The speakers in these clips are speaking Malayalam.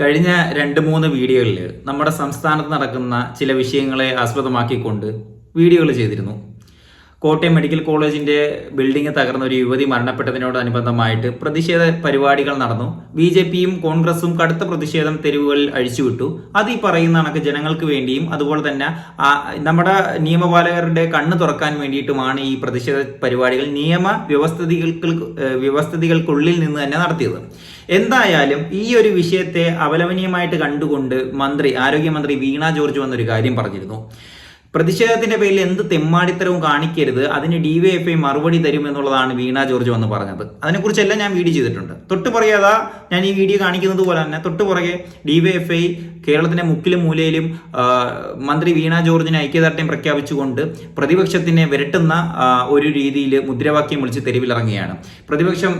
കഴിഞ്ഞ രണ്ട് മൂന്ന് വീഡിയോകളിൽ നമ്മുടെ സംസ്ഥാനത്ത് നടക്കുന്ന ചില വിഷയങ്ങളെ ആസ്പദമാക്കിക്കൊണ്ട് വീഡിയോകൾ ചെയ്തിരുന്നു. കോട്ടയം മെഡിക്കൽ കോളേജിന്റെ ബിൽഡിംഗ് തകർന്ന ഒരു യുവതി മരണപ്പെട്ടതിനോടനുബന്ധമായിട്ട് പ്രതിഷേധ പരിപാടികൾ നടന്നു. ബി ജെ പിയും കോൺഗ്രസും കടുത്ത പ്രതിഷേധം തെരുവുകളിൽ അഴിച്ചുവിട്ടു. അത് ഈ പറയുന്ന കണക്ക് ജനങ്ങൾക്ക് വേണ്ടിയും അതുപോലെ തന്നെ നമ്മുടെ നിയമപാലകരുടെ കണ്ണ് തുറക്കാൻ വേണ്ടിയിട്ടുമാണ് ഈ പ്രതിഷേധ പരിപാടികൾ നിയമ വ്യവസ്ഥിതികൾക്ക് വ്യവസ്ഥിതികൾക്കുള്ളിൽ നിന്ന് തന്നെ നടത്തിയത്. എന്തായാലും ഈ ഒരു വിഷയത്തെ അപലപനീയമായിട്ട് കണ്ടുകൊണ്ട് മന്ത്രി ആരോഗ്യമന്ത്രി വീണ ജോർജ് വന്നൊരു കാര്യം പറഞ്ഞിരുന്നു. പ്രതിഷേധത്തിന്റെ പേരിൽ എന്ത് തെമ്മാടിത്തരവും കാണിക്കരുത് അതിന് ഡിവൈഎഫ്ഐ മറുപടി തരും എന്നുള്ളതാണ് വീണ ജോർജ് വന്ന് പറഞ്ഞത്. അതിനെക്കുറിച്ചെല്ലാം ഞാൻ വീഡിയോ ചെയ്തിട്ടുണ്ട്. തൊട്ട് പറയാതാ ഞാൻ ഈ വീഡിയോ കാണിക്കുന്നത് പോലെ തന്നെ തൊട്ട് പുറകെ ഡിവൈഎഫ്ഐ കേരളത്തിന്റെ മുക്കിലും മൂലയിലും മന്ത്രി വീണ ജോർജിന് ഐക്യദാർഢ്യം പ്രഖ്യാപിച്ചുകൊണ്ട് പ്രതിപക്ഷത്തിനെ വിരട്ടുന്ന ഒരു രീതിയിൽ മുദ്രാവാക്യം വിളിച്ച് തെരുവിലിറങ്ങുകയാണ്. പ്രതിപക്ഷം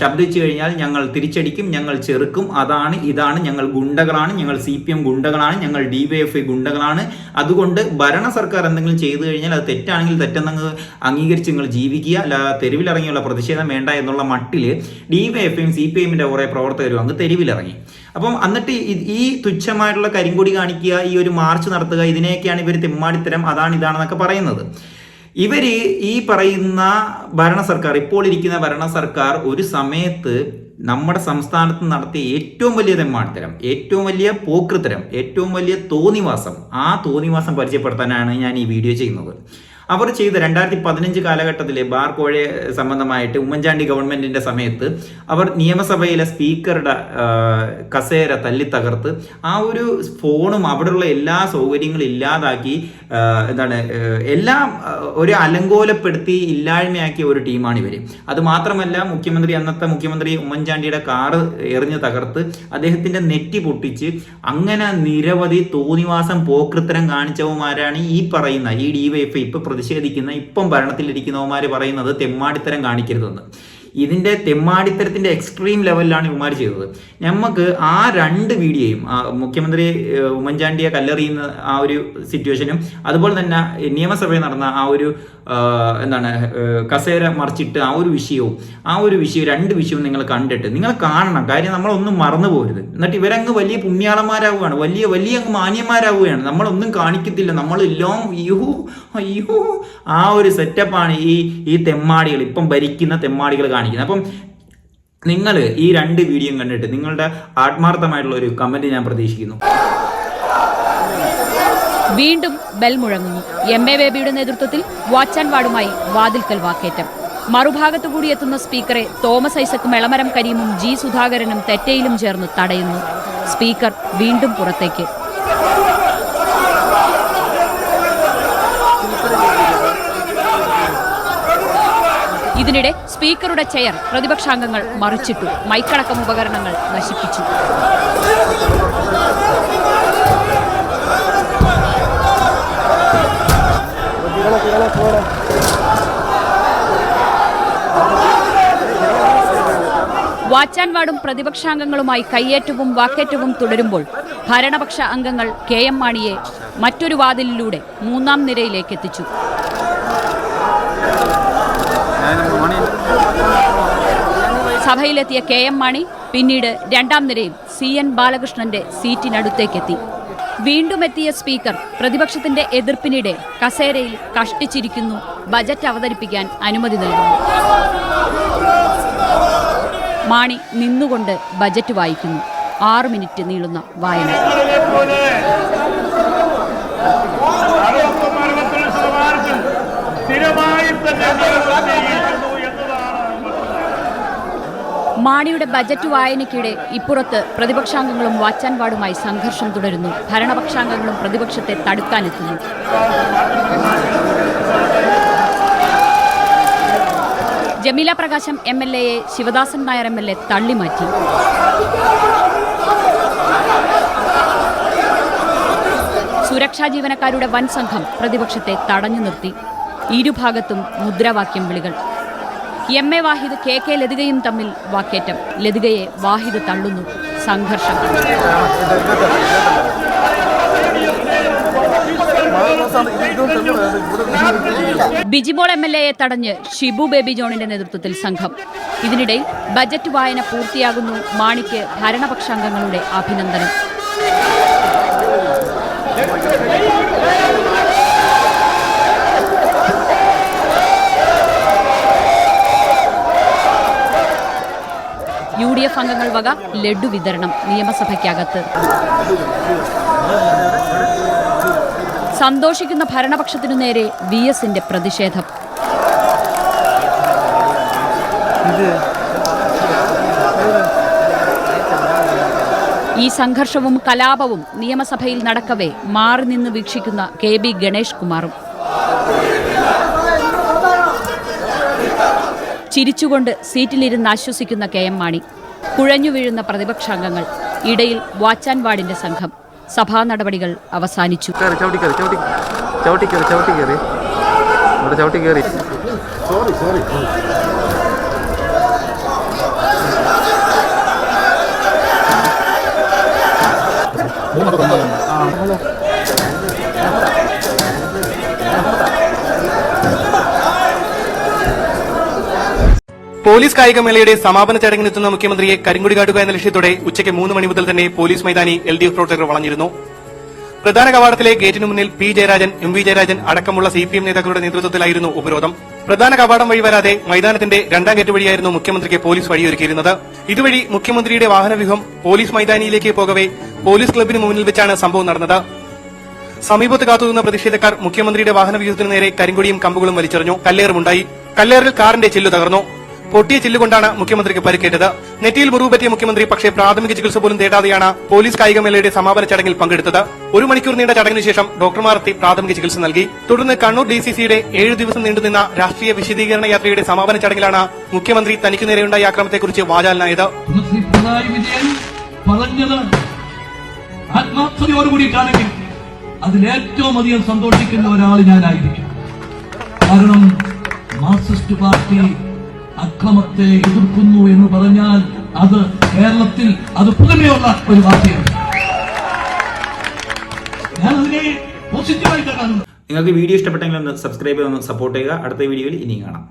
ശബ്ദിച്ചു കഴിഞ്ഞാൽ ഞങ്ങൾ തിരിച്ചടിക്കും ഞങ്ങൾ ചെറുക്കും അതാണ് ഇതാണ് ഞങ്ങൾ ഗുണ്ടകളാണ് ഞങ്ങൾ സി പി എം ഗുണ്ടകളാണ് ഞങ്ങൾ ഡി വൈ എഫ് ഐ ഗുണ്ടകളാണ്. അതുകൊണ്ട് ഭരണ സർക്കാർ എന്തെങ്കിലും ചെയ്തു കഴിഞ്ഞാൽ അത് തെറ്റാണെങ്കിൽ തെറ്റെന്നങ്ങ് അംഗീകരിച്ച് നിങ്ങൾ ജീവിക്കുക അല്ല തെരുവിലിറങ്ങിയുള്ള പ്രതിഷേധം വേണ്ട എന്നുള്ള മട്ടിൽ ഡി വൈ എഫ് ഐയും സി പി എമ്മിന്റെ കുറെ പ്രവർത്തകരും അങ്ങ് തെരുവിലിറങ്ങി. അപ്പം എന്നിട്ട് ഈ തുച്ഛമായിട്ടുള്ള കരിങ്കൊടി കാണിക്കുക ഈ ഒരു മാർച്ച് നടത്തുക ഇതിനെയൊക്കെയാണ് ഇവർ തെമ്മാടിത്തരം അതാണ് ഇതാണെന്നൊക്കെ പറയുന്നത്. ഇവർ ഈ പറയുന്ന ഭരണ സർക്കാർ ഇപ്പോൾ ഇരിക്കുന്ന ഭരണ സർക്കാർ ഒരു സമയത്ത് നമ്മുടെ സംസ്ഥാനത്ത് നടത്തിയ ഏറ്റവും വലിയ തെമ്മാടിത്തരം ഏറ്റവും വലിയ പോക്കൃത്തരം ഏറ്റവും വലിയ തോന്നിവാസം ആ തോന്നിവാസം പരിചയപ്പെടുത്താനാണ് ഞാൻ ഈ വീഡിയോ ചെയ്യുന്നത്. അവർ ചെയ്ത രണ്ടായിരത്തി പതിനഞ്ച് കാലഘട്ടത്തിലെ ബാർ കോഴയെ സംബന്ധമായിട്ട് ഉമ്മൻചാണ്ടി ഗവൺമെന്റിന്റെ സമയത്ത് അവർ നിയമസഭയിലെ സ്പീക്കറുടെ കസേര തല്ലി തകർത്ത് ആ ഒരു ഫോണും അവിടെയുള്ള എല്ലാ സൗകര്യങ്ങളും ഇല്ലാതാക്കി എന്താണ് എല്ലാം ഒരു അലങ്കോലപ്പെടുത്തി ഇല്ലായ്മയാക്കിയ ഒരു ടീമാണ് ഇവർ അത് മാത്രമല്ല മുഖ്യമന്ത്രി അന്നത്തെ മുഖ്യമന്ത്രി ഉമ്മൻചാണ്ടിയുടെ കാറ് എറിഞ്ഞ് തകർത്ത് അദ്ദേഹത്തിന്റെ നെറ്റി പൊട്ടിച്ച് അങ്ങനെ നിരവധി തോന്നിവാസം പോക്കൃത്തരം കാണിച്ചവന്മാരാണ് ഈ പറയുന്ന ഈ ഡിവൈഎഫ് ഇപ്പൊ പ്രതിഷേധിക്കുന്ന ഇപ്പം ഭരണത്തിലിരിക്കുന്നവന്മാർ പറയുന്നത് തെമ്മാടിത്തരം കാണിക്കരുതെന്ന്. ഇതിന്റെ തെമ്മാടിത്തരത്തിന്റെ എക്സ്ട്രീം ലെവലിലാണ് ഇവന്മാർ ചെയ്തത്. നമുക്ക് ആ രണ്ട് വീഡിയോയും മുഖ്യമന്ത്രി ഉമ്മൻചാണ്ടിയെ കല്ലെറിയുന്ന ആ ഒരു സിറ്റുവേഷനും അതുപോലെ തന്നെ നിയമസഭയിൽ നടന്ന ആ ഒരു എന്താണ് കസേര മറിച്ചിട്ട് ആ ഒരു വിഷയവും ആ ഒരു വിഷയവും രണ്ട് വിഷയവും നിങ്ങൾ കണ്ടിട്ട് നിങ്ങൾ കാണണം. കാര്യം നമ്മളൊന്നും മറന്നു പോരുത്. എന്നിട്ട് ഇവരങ്ങ് വലിയ പുണ്യാളന്മാരാവുകയാണ്. വലിയ വലിയ അങ്ങ് മാന്യന്മാരാവുകയാണ്. നമ്മളൊന്നും കാണിക്കത്തില്ല. നമ്മൾ ലോങ് അയ്യോ അയ്യോ ആ ഒരു സെറ്റപ്പാണ് ഈ ഈ തെമ്മാടികൾ ഇപ്പം ഭരിക്കുന്ന തെമ്മാടികൾ കാണിക്കുന്നത്. അപ്പം നിങ്ങൾ ഈ രണ്ട് വീഡിയോ കണ്ടിട്ട് നിങ്ങളുടെ ആത്മാർത്ഥമായിട്ടുള്ള ഒരു കമന്റ് ഞാൻ പ്രതീക്ഷിക്കുന്നു. വീണ്ടും ബെൽ മുഴങ്ങുന്നു. എം എ ബേബിയുടെ നേതൃത്വത്തിൽ വാച്ച് ആൻഡ് വാർഡുമായി വാതിൽക്കൽ വാക്കേറ്റം. മറുഭാഗത്തു കൂടി എത്തുന്ന സ്പീക്കറെ തോമസ് ഐസക്കും എളമരം കരീമും ജി സുധാകരനും തെറ്റയിലും ചേർന്ന് തടയുന്നു. സ്പീക്കർ വീണ്ടും പുറത്തേക്ക്. ഇതിനിടെ സ്പീക്കറുടെ ചെയർ പ്രതിപക്ഷാംഗങ്ങൾ മറിച്ചിട്ടു. മൈക്കടക്കം ഉപകരണങ്ങൾ നശിപ്പിച്ചു. വാച്ച് ആൻഡ് വാച്ചാൻവാടും പ്രതിപക്ഷാംഗങ്ങളുമായി കയ്യേറ്റവും വാക്കേറ്റവും തുടരുമ്പോൾ ഭരണപക്ഷ അംഗങ്ങൾ കെ എം മാണിയെ മറ്റൊരു വാതിലിലൂടെ മൂന്നാം നിരയിലേക്ക് എത്തിച്ചു. സഭയിലെത്തിയ കെ എം മാണി പിന്നീട് രണ്ടാം നിരയിൽ സി എൻ ബാലകൃഷ്ണന്റെ സീറ്റിനടുത്തേക്കെത്തി. വീണ്ടും എത്തിയ സ്പീക്കർ പ്രതിപക്ഷത്തിന്റെ എതിർപ്പിനിടെ കസേരയിൽ കഷ്ടിച്ചിരിക്കുന്നു. ബജറ്റ് അവതരിപ്പിക്കാൻ അനുമതി നൽകുന്നു. മാണി നിന്നുകൊണ്ട് ബജറ്റ് വായിക്കുന്നു. ആറ് മിനിറ്റ് നീളുന്ന വായന. സ്ഥിരമായി തന്നെ മാണിയുടെ ബജറ്റ് വായനയ്ക്കിടെ ഇപ്പുറത്ത് പ്രതിപക്ഷാംഗങ്ങളും വാച്ചാൻപാടുമായി സംഘർഷം തുടരുന്നു. ഭരണപക്ഷാംഗങ്ങളും പ്രതിപക്ഷത്തെ തടുക്കാനെത്തുന്നു. Jameela Prakasam M L എയെ Sivadasan Nair M L A തള്ളിമാറ്റി. സുരക്ഷാ ജീവനക്കാരുടെ വൻ സംഘം പ്രതിപക്ഷത്തെ തടഞ്ഞു നിർത്തി. ഇരുഭാഗത്തും മുദ്രാവാക്യം വിളികൾ. M A Wahid K K ലതികയും തമ്മിൽ വാക്കേറ്റം. ലതികയെ വാഹിദ് തള്ളുന്നു. സംഘർഷം. ബിജിബോൾ എം എൽ എയെ തടഞ്ഞ് ഷിബു ബേബി ജോണിന്റെ നേതൃത്വത്തിൽ സംഘം. ഇതിനിടയിൽ ബജറ്റ് വായന പൂർത്തിയാകുന്നു മാണിക്ക് ഭരണപക്ഷാംഗങ്ങളുടെ അഭിനന്ദനം. ഡി എഫ് അംഗങ്ങൾ വക ലഡു വിതരണം നിയമസഭയ്ക്കകത്ത്. സന്തോഷിക്കുന്ന ഭരണപക്ഷത്തിനു നേരെ വി എസിന്റെ പ്രതിഷേധം. ഈ സംഘർഷവും കലാപവും നിയമസഭയിൽ നടക്കവേ മാറി നിന്ന് വീക്ഷിക്കുന്ന കെ ബി ഗണേഷ് കുമാറും. ചിരിച്ചുകൊണ്ട് സീറ്റിലിരുന്ന് ആശ്വസിക്കുന്ന കെ എം മാണി. കുഴഞ്ഞു വീഴുന്ന പ്രതിപക്ഷാംഗങ്ങൾ. ഇടയിൽ വാച്ചാൻ വാർഡിന്റെ സംഘം. സഭാ നടപടികൾ അവസാനിച്ചു. കയറി ചവിട്ടി കയറി ചവിട്ടി ചവിട്ടി കയറി ചവിട്ടി കയറി ഇവിടെ ചവിട്ടി കയറി പോലീസ് കായികമേളയുടെ സമാപന ചടങ്ങിനെത്തുന്ന മുഖ്യമന്ത്രിയെ കരിങ്കുടി കാട്ടുക എന്ന ലക്ഷ്യത്തോടെ ഉച്ചയ്ക്ക് മൂന്ന് മണി മുതൽ തന്നെ പോലീസ് മൈതാനി എൽ ഡി എഫ് പ്രവർത്തകർ വളഞ്ഞിരുന്നു. പ്രധാന കവാടത്തിലെ ഗേറ്റിനു മുന്നിൽ P Jayarajan M V Jayarajan അടക്കമുള്ള സി പി എം നേതാക്കളുടെ നേതൃത്വത്തിലായിരുന്നു ഉപരോധം. പ്രധാന കവാടം വഴി വരാതെ മൈതാനത്തിന്റെ രണ്ടാം ഗേറ്റ് വഴിയായിരുന്നു മുഖ്യമന്ത്രിക്ക് പോലീസ് വഴിയൊരുക്കിയിരുന്നത്. ഇതുവഴി മുഖ്യമന്ത്രിയുടെ വാഹനവ്യൂഹം പോലീസ് മൈതാനിയിലേക്ക് പോകവെ പോലീസ് ക്ലബിന് മുന്നിൽ വെച്ചാണ് സംഭവം നടന്നത്. സമീപത്ത് കാത്തുനിന്ന പ്രതിഷേധക്കാർ മുഖ്യമന്ത്രിയുടെ വാഹനവ്യൂഹത്തിനു നേരെ കരിങ്കൊടിയും കമ്പുകളും വലിച്ചെറിഞ്ഞു. കല്ലേറുമുണ്ടായി. കല്ലേറിൽ കാറിന്റെ ചില്ലു തകർന്നു. പൊട്ടിയ ചില്ലുകൊണ്ടാണ് മുഖ്യമന്ത്രിക്ക് പരിക്കേറ്റത്. നെറ്റിയിൽ മുറിവ് പറ്റിയ മുഖ്യമന്ത്രി പക്ഷേ പ്രാഥമിക ചികിത്സ പോലും തേടാതെയാണ് പോലീസ് കായികമേളയുടെ സമാപന ചടങ്ങിൽ പങ്കെടുത്തത്. ഒരു മണിക്കൂർ നീണ്ട ചടങ്ങിന് ശേഷം ഡോക്ടർമാർ എത്തി പ്രാഥമിക ചികിത്സ നൽകി. തുടർന്ന് കണ്ണൂർ ഡിസിസിയുടെ ഏഴ് ദിവസം നീണ്ടുനിന്ന രാഷ്ട്രീയ വിശദീകരണ യാത്രയുടെ സമാപന ചടങ്ങിലാണ് മുഖ്യമന്ത്രി തനിക്ക് നേരെയുണ്ടായ ആക്രമണത്തെക്കുറിച്ച് വാചാലനായത്. സന്തോഷിക്കുന്ന ഒരാൾ ഞാനായിരിക്കും. കാരണം മാർക്സിസ്റ്റ് പാർട്ടി അക്രമത്തെ എതിർക്കുന്നു എന്ന് പറഞ്ഞാൽ അത് കേരളത്തിൽ അത് പുതുമയുള്ള ഒരു വാർത്തയാണ്. നിങ്ങൾക്ക് വീഡിയോ ഇഷ്ടപ്പെട്ടെങ്കിൽ ഒന്ന് സബ്സ്ക്രൈബ് ചെയ്ത് സപ്പോർട്ട് ചെയ്യുക. അടുത്ത വീഡിയോയിൽ ഇനിയും കാണാം.